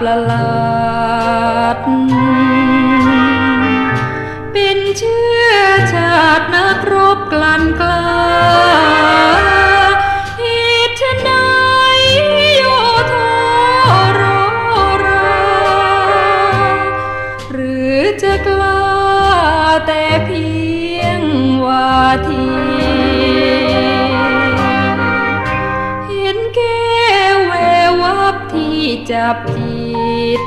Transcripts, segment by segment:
ประหลาด เป็นเชื้อชาตินักรบกลั่นกล้าเหตุไฉนโยธารราหรือจะกล้าแต่เพียงวาทีเห็นแก้วแววับที่จับจิ ต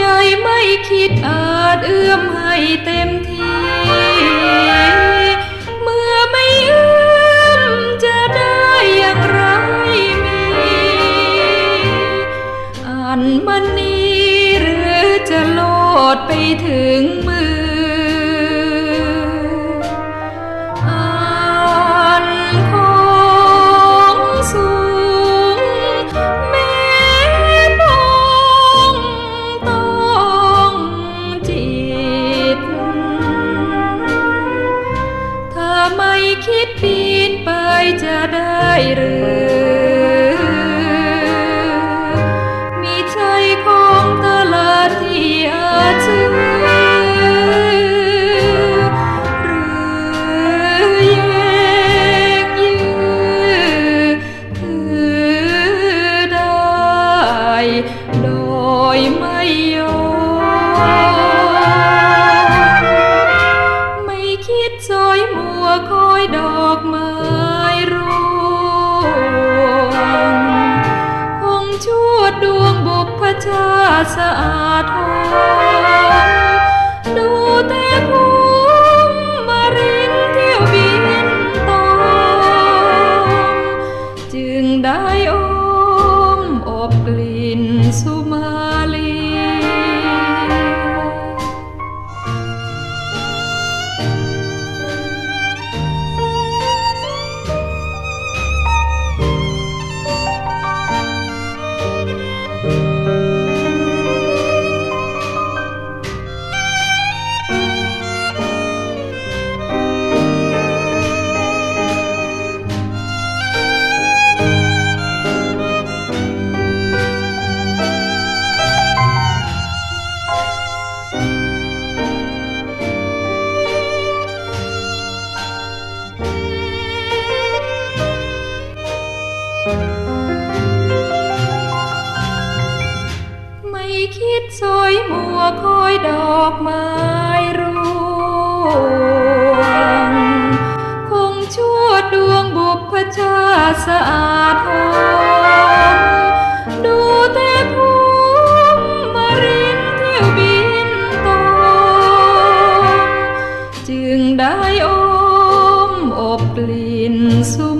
ยายไม่คิดอาจเอื้อมให้เต็มที่ เมื่อไม่เอื้อมจะได้อย่างไรมีอ่านมันนี้หรือจะโลดไปถึง ดปีนไปจะได้หรือ มีใจของตลาดที่อาจซื้อหรือแยกยือถือได้ โดยไม่ยอม ดวงบุพชาสะอาดทองดูแต่ภู ไม่คิดซอยมัวคอยดอกไม้รวงคงชั่วดวงบุพชาสะอาดหอมดูแต่ผู้มารินเที่ยวบินตองจึงได้อมอบกลิ่นสุม